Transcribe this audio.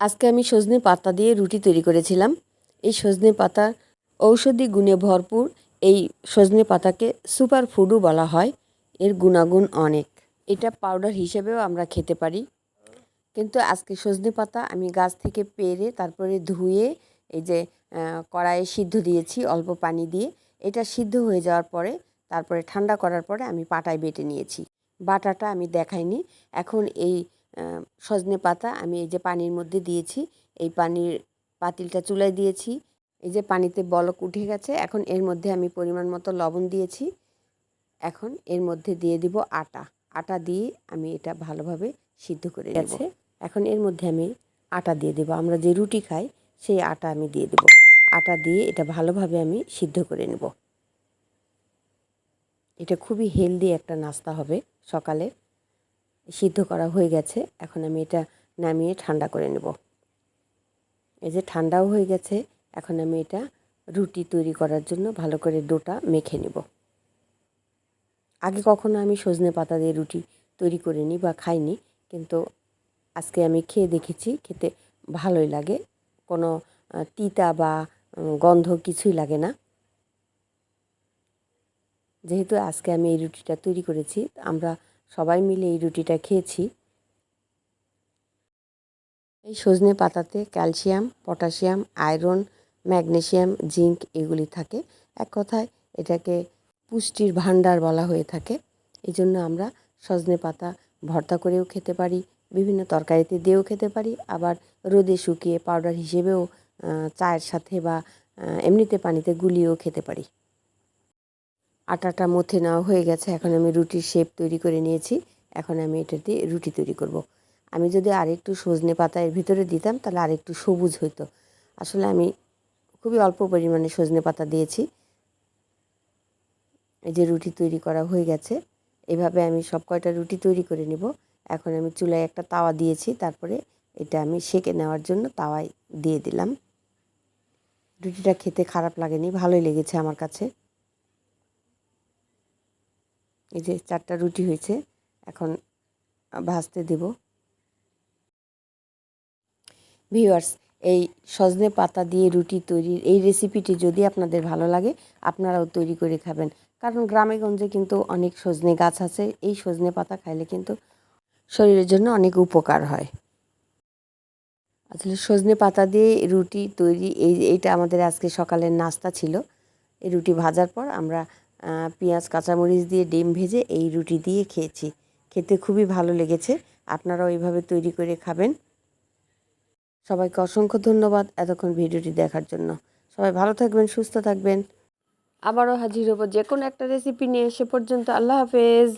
আজকে আমি সজনে পাতা দিয়ে রুটি তৈরি করেছিলাম। এই সজনে পাতা ঔষধি গুণে ভরপুর। এই সজনে পাতাকে সুপার ফুডও বলা হয়। এর গুণাগুণ অনেক। এটা পাউডার হিসেবেও আমরা খেতে পারি। কিন্তু আজকে সজনে পাতা আমি গাছ থেকে পেরে তারপরে ধুয়ে এই যে কড়াইয়ে সিদ্ধ দিয়েছি অল্প পানি দিয়ে। এটা সিদ্ধ হয়ে যাওয়ার পরে, তারপরে ঠান্ডা করার পরে আমি পাটায় বেটে নিয়েছি। বাটাটা আমি দেখাইনি। এখন এই সজনে পাতা আমি এই যে পানির মধ্যে দিয়েছি। এই পানির পাতিলটা চুলায় দিয়েছি। এই যে পানিতে বলক উঠে গেছে এখন এর মধ্যে আমি পরিমাণ মতো লবণ দিয়েছি। এখন এর মধ্যে দিয়ে দিব আটা। আটা দিয়ে আমি এটা ভালোভাবে সিদ্ধ করে গেছে। এখন এর মধ্যে আমি আটা দিয়ে দেবো। আমরা যে রুটি খাই সেই আটা আমি দিয়ে দেবো। আটা দিয়ে এটা ভালোভাবে আমি সিদ্ধ করে নেব। এটা খুবই হেলদি একটা নাস্তা হবে সকালে। সিদ্ধ করা হয়ে গেছে। এখন আমি এটা নামিয়ে ঠান্ডা করে নেব। এই যে ঠান্ডাও হয়ে গেছে, এখন আমি এটা রুটি তৈরি করার জন্য ভালো করে ডোটা মেখে নেব। আগে কখনো আমি সজনে পাতা দিয়ে রুটি তৈরি করিনি বা খাইনি, কিন্তু আজকে আমি খেয়ে দেখেছি, খেতে ভালোই লাগে। কোনো তিতা বা গন্ধ কিছুই লাগে না। যেহেতু আজকে আমি এই রুটিটা তৈরি করেছি, আমরা সবাই মিলে এই রুটিটা খেয়েছি। এই সজনে পাতাতে calcium, potassium, iron, magnesium, zinc এগুলি থাকে। এক কথায় এটাকে পুষ্টির ভাণ্ডার বলা হয়ে থাকে। এই জন্য আমরা সজনে পাতা ভর্তা করেও খেতে পারি, বিভিন্ন তরকারিতে দিয়েও খেতে পারি, আবার রোদে শুকিয়ে পাউডার হিসেবেও চায়ের সাথে বা এমনিতে পানিতে গুলিয়েও খেতে পারি। আটাটা মথে নেওয়া হয়ে গেছে। এখন আমি রুটির শেপ তৈরি করে নিয়েছি। এখন আমি এটা দিয়ে রুটি তৈরি করব। আমি যদি আরেকটু সজনে পাতা এর ভিতরে দিতাম, তাহলে আরেকটু সবুজ হইতো। আসলে আমি খুবই অল্প পরিমাণে সজনে পাতা দিয়েছি। এই যে রুটি তৈরি করা হয়ে গেছে। এভাবে আমি সব কয়টা রুটি তৈরি করে নিব। এখন আমি চুলায় একটা তাওয়া দিয়েছি। তারপরে এটা আমি সেকে নেওয়ার জন্য তাওয়ায় দিয়ে দিলাম। রুটিটা খেতে খারাপ লাগেনি, ভালোই লেগেছে আমার কাছে। এই যে চারটা রুটি হয়েছে, এখন ভাজতে দেব। ভিউয়ার্স, এই সজনে পাতা দিয়ে রুটি তৈরির এই রেসিপিটি যদি আপনাদের ভালো লাগে, আপনারাও তৈরি করে খাবেন। কারণ গ্রামে গঞ্জে কিন্তু অনেক সজনে গাছ আছে, এই সজনে পাতা খাইলে কিন্তু শরীরের জন্য অনেক উপকার হয়। আসলে সজনে পাতা দিয়ে রুটি তৈরি, এই, এইটা আমাদের আজকে সকালের নাস্তা ছিল। এই রুটি ভাজার পর আমরা পেঁয়াজ, কাঁচামরিচ দিয়ে ডিম ভেজে এই রুটি দিয়ে খেয়েছি। খেতে খুবই ভালো লেগেছে। আপনারাও এইভাবে তৈরি করে খাবেন। সবাইকে অসংখ্য ধন্যবাদ এতক্ষণ ভিডিওটি দেখার জন্য। সবাই ভালো থাকবেন, সুস্থ থাকবেন। আবারও হাজির হব যে কোনো একটা রেসিপি নিয়ে। এসে পর্যন্ত আল্লাহ হাফেজ।